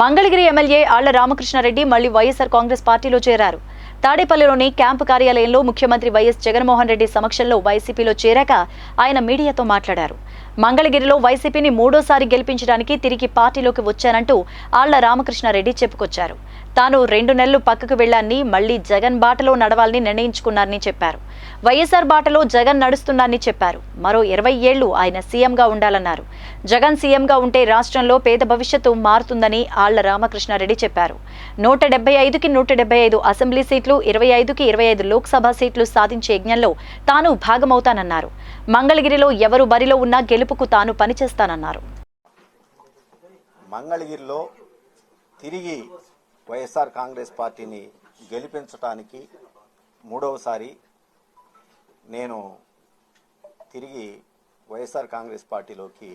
Mangalagiri MLA ఆళ్ళ రామకృష్ణారెడ్డి మళ్ళీ వైఎస్ఆర్ కాంగ్రెస్ పార్టీలో చేరారు. తాడేపల్లిలోని క్యాంపు కార్యాలయంలో ముఖ్యమంత్రి వైఎస్ జగన్మోహన్ రెడ్డి సమక్షంలో వైసీపీలో చేరాక ఆయన మీడియాతో మాట్లాడారు. మంగళగిరిలో వైసీపీని మూడోసారి గెలిపించడానికి తిరిగి పార్టీలోకి వచ్చానంటూ ఆళ్ళ రామకృష్ణారెడ్డి చెప్పుకొచ్చారు. తాను రెండు నెలలు పక్కకు వెళ్ళాన్ని మళ్ళీ జగన్ బాటలో నడవాలని నిర్ణయించుకున్నారని చెప్పారు. వైఎస్ఆర్ బాటలో జగన్ నడుస్తున్నారని చెప్పారు. మరో ఇరవై ఏళ్ళు ఆయన సీఎంగా ఉండాలన్నారు. జగన్ సీఎంగా ఉంటే రాష్ట్రంలో పేద భవిష్యత్తు మారుతుందని ఆళ్ళ రామకృష్ణారెడ్డి చెప్పారు. నూట డెబ్బై ఐదుకి నూట డెబ్బై ఐదు అసెంబ్లీ సీట్లు ఇరవై ఐదుకి ఇరవై ఐదు లోక్సభ సీట్లు సాధించే యజ్ఞంలో తాను భాగమవుతానన్నారు. మంగళగిరిలో ఎవరు బరిలో ఉన్నా గెలుపుకు తాను పనిచేస్తానన్నారు. మంగళగిరిలో తిరిగి వైఎస్ఆర్ కాంగ్రెస్ పార్టీని గెలిపించటానికి మూడవసారి నేను తిరిగి వైఎస్ఆర్ కాంగ్రెస్ పార్టీలోకి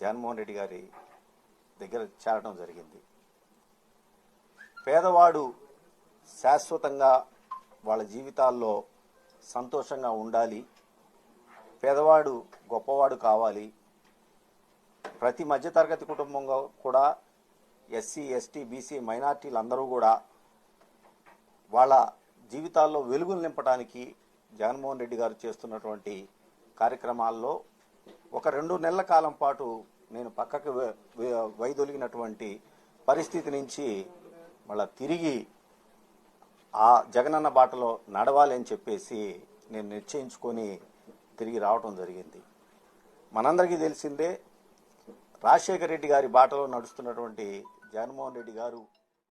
జగన్మోహన్ రెడ్డి గారి దగ్గర చేరడం జరిగింది. పేదవాడు శాశ్వతంగా వాళ్ళ జీవితాల్లో సంతోషంగా ఉండాలి. పేదవాడు గొప్పవాడు కావాలి. ప్రతి మధ్యతరగతి కుటుంబంగా కూడా ఎస్సీ ఎస్టీ బీసీ మైనార్టీలు అందరూ కూడా వాళ్ళ జీవితాల్లో వెలుగులు నింపడానికి జగన్మోహన్ రెడ్డి గారు చేస్తున్నటువంటి కార్యక్రమాల్లో ఒక రెండు నెలల కాలం పాటు నేను పక్కకు వైదొలిగినటువంటి పరిస్థితి నుంచి మళ్ళా తిరిగి ఆ జగనన్న బాటలో నడవాలి అని చెప్పేసి నేను నిశ్చయించుకొని తిరిగి రావటం జరిగింది. మనందరికీ తెలిసిందే రాజశేఖర రెడ్డి గారి బాటలో నడుస్తున్నటువంటి జగన్మోహన్ రెడ్డి గారు